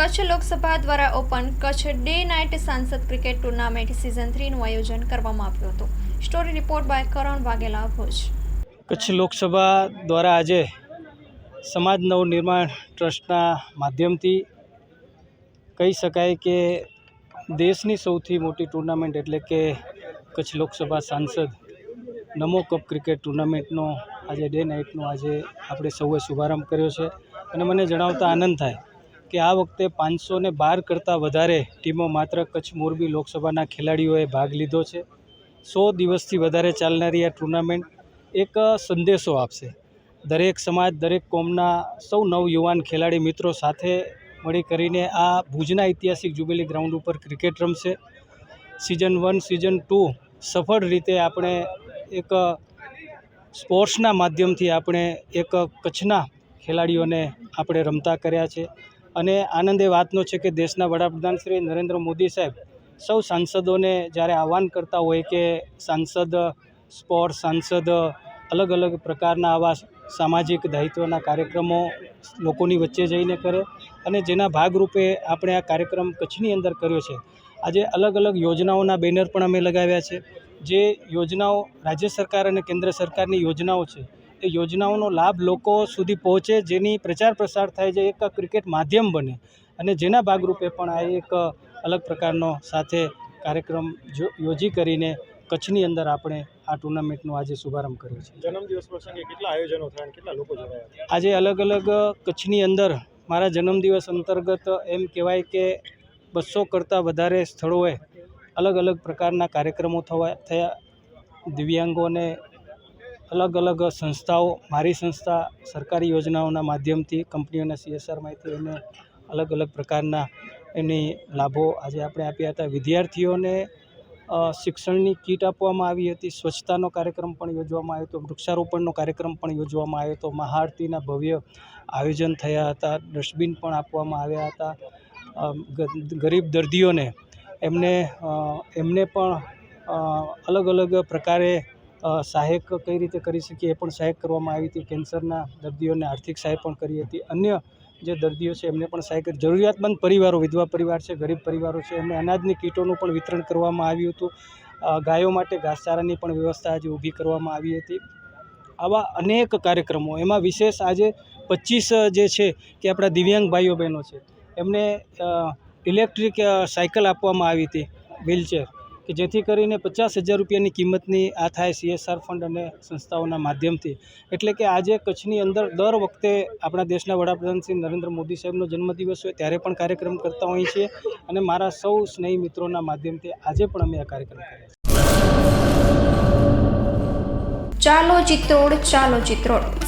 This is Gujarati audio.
કચ્છ લોકસભા દ્વારા ઓપન કચ્છ ડે નાઇટ સાંસદ ક્રિકેટ ટુર્નામેન્ટ સિઝન થ્રીનું આયોજન કરવામાં આવ્યું હતું. Story report by Karan Vaghela, Bhuj. Kutch Lok Sabha દ્વારા આજે સમાજ નવનિર્માણ ટ્રસ્ટના માધ્યમથી કહી શકાય કે દેશની સૌથી મોટી ટુર્નામેન્ટ એટલે કે કચ્છ લોકસભા સાંસદ નમો કપ ક્રિકેટ ટુર્નામેન્ટનો આજે ડે નાઇટનો આજે આપણે સૌએ શુભારંભ કર્યો છે. અને મને જણાવતા આનંદ થાય કે આ વખતે પાંચસો ને બાર કરતાં વધારે ટીમો માત્ર કચ્છ મોરબી લોકસભાના ખેલાડીઓએ ભાગ લીધો છે. સો દિવસથી વધારે ચાલનારી આ ટુર્નામેન્ટ એક સંદેશો આપશે. દરેક સમાજ, દરેક કોમના સૌ નવયુવાન ખેલાડી મિત્રો સાથે મળી કરીને આ ભુજના ઐતિહાસિક જુબેલી ગ્રાઉન્ડ ઉપર ક્રિકેટ રમશે. સિઝન વન, સિઝન ટુ સફળ રીતે આપણે એક સ્પોર્ટ્સના માધ્યમથી આપણે એક કચ્છના ખેલાડીઓને આપણે રમતા કર્યા છે. અને આનંદ એ વાતનો છે કે દેશના વડાપ્રધાન શ્રી નરેન્દ્ર મોદી સાહેબ સૌ સાંસદોને જ્યારે આહવાન કરતા હોય કે સાંસદ સ્પોર્ટ સાંસદ અલગ અલગ પ્રકારના આવા સામાજિક દાયિત્વના કાર્યક્રમો લોકોની વચ્ચે જઈને કરે અને જેના ભાગરૂપે આપણે આ કાર્યક્રમ કચ્છની અંદર કર્યો છે. આજે અલગ અલગ યોજનાઓના બેનર પણ અમે લગાવ્યા છે. જે યોજનાઓ રાજ્ય સરકાર અને કેન્દ્ર સરકારની યોજનાઓ છે યોજનાઓનો લાભ લોકો સુધી પહોંચે જેની પ્રચાર પ્રસાર થાય છે એક ક્રિકેટ માધ્યમ બને. અને જેના ભાગરૂપે પણ આ એક અલગ પ્રકારનો સાથે કાર્યક્રમ યોજી કરીને કચ્છની અંદર આપણે આ ટુર્નામેન્ટનો આજે શુભારંભ કર્યો છે. જન્મદિવસ પ્રસંગે કેટલા આયોજનો થયા કેટલા લોકો જોડાયા આજે અલગ અલગ કચ્છની અંદર મારા જન્મદિવસ અંતર્ગત એમ કહેવાય કે બસો કરતાં વધારે સ્થળોએ અલગ અલગ પ્રકારના કાર્યક્રમો થવા થયા. દિવ્યાંગોને અલગ અલગ સંસ્થાઓ, મારી સંસ્થા સરકારી યોજનાઓના માધ્યમથી કંપનીઓના સીએસઆરમાંથી એને અલગ અલગ પ્રકારના એની લાભો આજે આપણે આપ્યા હતા. વિદ્યાર્થીઓને શિક્ષણની કીટ આપવામાં આવી હતી. સ્વચ્છતાનો કાર્યક્રમ પણ યોજવામાં આવ્યો હતો. વૃક્ષારોપણનો કાર્યક્રમ પણ યોજવામાં આવ્યો હતો. મહાઆરતીના ભવ્ય આયોજન થયા હતા. ડસ્ટબિન પણ આપવામાં આવ્યા હતા. ગરીબ દર્દીઓને એમને એમને પણ અલગ અલગ પ્રકારે સહાયક કઈ રીતે કરી શકીએ એ પણ સહાયક કરવામાં આવી હતી. કેન્સરના દર્દીઓને આર્થિક સહાય પણ કરી હતી. અન્ય જે દર્દીઓ છે એમને પણ સહાય કરી જરૂરિયાતમંદ પરિવારો, વિધવા પરિવાર છે, ગરીબ પરિવારો છે, એમને અનાજની કીટોનું પણ વિતરણ કરવામાં આવ્યું હતું. ગાયો માટે ઘાસચારાની પણ વ્યવસ્થા આજે ઊભી કરવામાં આવી હતી. આવા અનેક કાર્યક્રમો, એમાં વિશેષ આજે પચીસ જે છે કે આપણા દિવ્યાંગ ભાઈઓ બહેનો છે, એમને ઇલેક્ટ્રિક સાયકલ આપવામાં આવી હતી, વ્હીલચેર. કે જેથી કરીને પચાસ હજાર રૂપિયાની કિંમતની આ થાય સીએસઆર ફંડ અને સંસ્થાઓના માધ્યમથી. એટલે કે આજે કચ્છની અંદર દર વખતે આપણા દેશના વડાપ્રધાન શ્રી નરેન્દ્ર મોદી સાહેબનો જન્મદિવસ હોય ત્યારે પણ કાર્યક્રમ કરતા હોઈએ છીએ અને મારા સૌ સ્નેહી મિત્રોના માધ્યમથી આજે પણ અમે આ કાર્યક્રમ કર્યા ચાલો ચિત્રોડ ચાલો ચિત્રોડ.